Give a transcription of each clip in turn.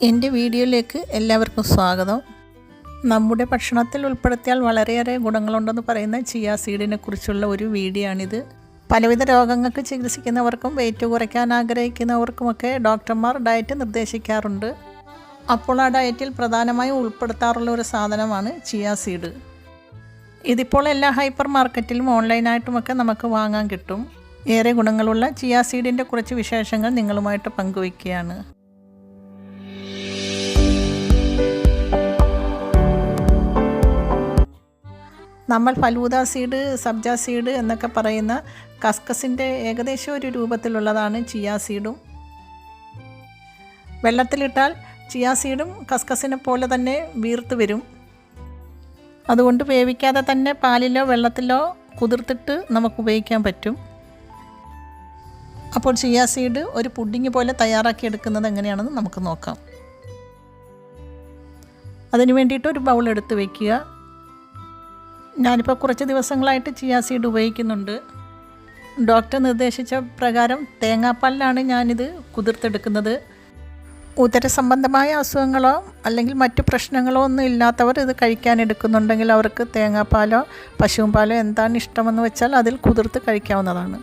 എന്റെ വീഡിയോയിലേക്ക് എല്ലാവർക്കും സ്വാഗതം. നമ്മുടെ ഭക്ഷണത്തിൽ ഉൾപ്പെടുത്തിയാൽ വളരെയേറെ ഗുണങ്ങളുണ്ടെന്ന് പറയുന്ന ചിയ സീഡിനെ കുറിച്ചുള്ള ഒരു വീഡിയോ ആണിത് പലവിധ രോഗങ്ങൾക്ക് ചികിത്സിക്കുന്നവർക്കും വെയിറ്റ് കുറയ്ക്കാൻ ആഗ്രഹിക്കുന്നവർക്കുമൊക്കെ ഡോക്ടർമാർ ഡയറ്റ് നിർദ്ദേശിക്കാറുണ്ട്. അപ്പോൾ ആ ഡയറ്റിൽ പ്രധാനമായും ഉൾപ്പെടുത്താറുള്ള ഒരു സാധനമാണ് ചിയ സീഡ്. ഇതിപ്പോൾ എല്ലാ ഹൈപ്പർ മാർക്കറ്റിലും ഓൺലൈനായിട്ടുമൊക്കെ നമുക്ക് വാങ്ങാൻ കിട്ടും. ഏറെ ഗുണങ്ങളുള്ള ചിയ സീഡിന്റെ കുറച്ച് വിശേഷങ്ങൾ നിങ്ങളുമായിട്ട് പങ്കുവയ്ക്കുകയാണ്. നമ്മൾ ഫലൂദ സീഡ് സബ്ജ സീഡ് എന്നൊക്കെ പറയുന്ന കസ്കസിന്റെ ഏകദേശം ഒരു രൂപത്തിലുള്ളതാണ് ചിയ സീഡും. വെള്ളത്തിലിട്ടാൽ ചിയാ സീഡും കസ്കസിനെ പോലെ തന്നെ വീർത്ത് വരും. അതുകൊണ്ട് വേവിക്കാതെ തന്നെ പാലിലോ വെള്ളത്തിലോ കുതിർത്തിട്ട് നമുക്ക് ഉപയോഗിക്കാൻ പറ്റും. അപ്പോൾ ചിയ സീഡ് ഒരു പുഡിങ് പോലെ തയ്യാറാക്കി എടുക്കുന്നത് എങ്ങനെയാണെന്ന് നമുക്ക് നോക്കാം. അതിന് വേണ്ടിയിട്ട് ഒരു ബൗൾ എടുത്ത് വയ്ക്കുക ഞാനിപ്പോൾ കുറച്ച് ദിവസങ്ങളായിട്ട് ചിയാ സീഡ് ഉപയോഗിക്കുന്നുണ്ട്. ഡോക്ടർ നിർദ്ദേശിച്ച പ്രകാരം തേങ്ങാപ്പാലിലാണ് ഞാനിത് കുതിർത്തെടുക്കുന്നത്. ഉദര സംബന്ധമായ അസുഖങ്ങളോ അല്ലെങ്കിൽ മറ്റു പ്രശ്നങ്ങളോ ഒന്നും ഇല്ലാത്തവർ ഇത് കഴിക്കാൻ എടുക്കുന്നുണ്ടെങ്കിൽ അവർക്ക് തേങ്ങാപ്പാലോ പശുവും പാലോ എന്താണ് ഇഷ്ടമെന്ന് വെച്ചാൽ അതിൽ കുതിർത്ത് കഴിക്കാവുന്നതാണ്.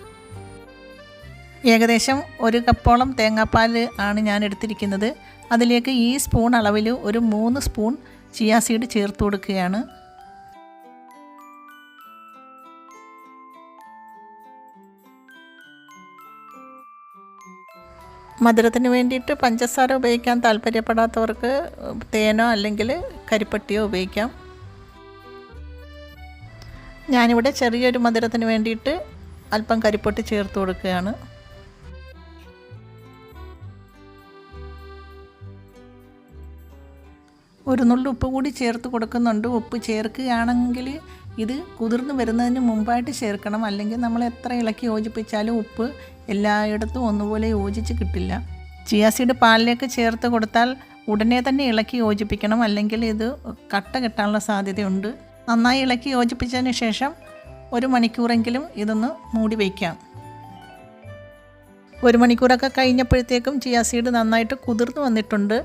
ഏകദേശം ഒരു കപ്പോളം തേങ്ങാപ്പാൽ ആണ് ഞാൻ എടുത്തിരിക്കുന്നത്. അതിലേക്ക് ഈ സ്പൂൺ അളവിൽ ഒരു മൂന്ന് സ്പൂൺ ചിയാ സീഡ് ചേർത്ത് കൊടുക്കുകയാണ്. മധുരത്തിന് വേണ്ടിയിട്ട് പഞ്ചസാര ഉപയോഗിക്കാൻ താല്പര്യപ്പെടാത്തവർക്ക് തേനോ അല്ലെങ്കിൽ കരിപ്പട്ടിയോ ഉപയോഗിക്കാം. ഞാനിവിടെ ചെറിയൊരു മധുരത്തിന് വേണ്ടിയിട്ട് അല്പം കരിപ്പൊട്ടി ചേർത്ത് കൊടുക്കുകയാണ്. ഒരു നുള്ളി ഉപ്പ് കൂടി ചേർത്ത് കൊടുക്കുന്നുണ്ട്. ഉപ്പ് ചേർക്കുകയാണെങ്കിൽ ഇത് കുതിർന്ന് വരുന്നതിന് മുമ്പായിട്ട് ചേർക്കണം. അല്ലെങ്കിൽ നമ്മൾ എത്ര ഇളക്കി യോജിപ്പിച്ചാലും ഉപ്പ് എല്ലായിടത്തും ഒന്നുപോലെ യോജിച്ച് കിട്ടില്ല. ചിയാസീഡ് പാലിലേക്ക് ചേർത്ത് കൊടുത്താൽ ഉടനെ തന്നെ ഇളക്കി യോജിപ്പിക്കണം. അല്ലെങ്കിൽ ഇത് കട്ട കെട്ടാനുള്ള സാധ്യതയുണ്ട്. നന്നായി ഇളക്കി യോജിപ്പിച്ചതിന് ശേഷം ഒരു മണിക്കൂറെങ്കിലും ഇതൊന്ന് മൂടി വയ്ക്കാം. ഒരു മണിക്കൂറൊക്കെ കഴിഞ്ഞപ്പോഴത്തേക്കും ചിയാസീഡ് നന്നായിട്ട് കുതിർന്നു വന്നിട്ടുണ്ട്.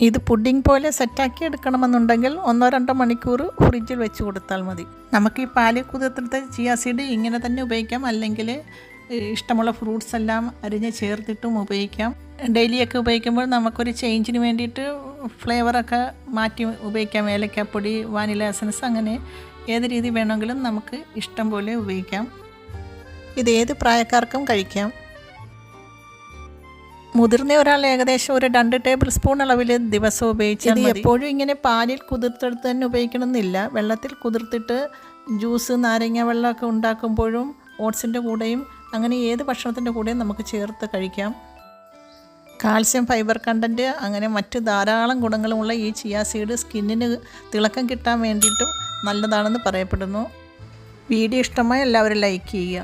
ഇത് പുഡിംഗ് പോലെ സെറ്റാക്കി എടുക്കണമെന്നുണ്ടെങ്കിൽ ഒന്നോ രണ്ടോ മണിക്കൂർ ഫ്രിഡ്ജിൽ വെച്ച് കൊടുത്താൽ മതി. നമുക്ക് ഈ പാൽ കുതിർത്തെടുത്ത ചിയാസീഡ് ഇങ്ങനെ തന്നെ ഉപയോഗിക്കാം. അല്ലെങ്കിൽ ഇഷ്ടമുള്ള ഫ്രൂട്ട്സ് എല്ലാം അരിഞ്ഞ് ചേർത്തിട്ടും ഉപയോഗിക്കാം. ഡെയിലിയൊക്കെ ഉപയോഗിക്കുമ്പോൾ നമുക്കൊരു ചേഞ്ചിന് വേണ്ടിയിട്ട് ഫ്ലേവറൊക്കെ മാറ്റി ഉപയോഗിക്കാം. ഏലക്കാപ്പൊടി വാനില എസൻസ് അങ്ങനെ ഏത് രീതി വേണമെങ്കിലും നമുക്ക് ഇഷ്ടം പോലെ ഉപയോഗിക്കാം. ഇത് ഏത് പ്രായക്കാർക്കും കഴിക്കാം. മുതിർന്ന ഒരാൾ ഏകദേശം ഒരു രണ്ട് ടേബിൾ സ്പൂൺ അളവിൽ ദിവസം ഉപയോഗിച്ചാൽ എപ്പോഴും ഇങ്ങനെ പാലിൽ കുതിർത്തെടുത്ത് തന്നെ ഉപയോഗിക്കണമെന്നില്ല. വെള്ളത്തിൽ കുതിർത്തിട്ട് ജ്യൂസ് നാരങ്ങ വെള്ളമൊക്കെ ഉണ്ടാക്കുമ്പോഴും ഓട്സിന്റെ കൂടെയും അങ്ങനെ ഏത് ഭക്ഷണത്തിന്റെ കൂടെയും നമുക്ക് ചേർത്ത് കഴിക്കാം? കാൽസ്യം ഫൈബർ കണ്ടന്റ് അങ്ങനെ മറ്റ് ധാരാളം ഗുണങ്ങളുമുള്ള ഈ ചിയാ സീഡ് സ്കിന്നിന് തിളക്കം കിട്ടാൻ വേണ്ടിയിട്ടും നല്ലതാണെന്ന് പറയപ്പെടുന്നു. വീഡിയോ ഇഷ്ടമായി എല്ലാവരും ലൈക്ക് ചെയ്യുക.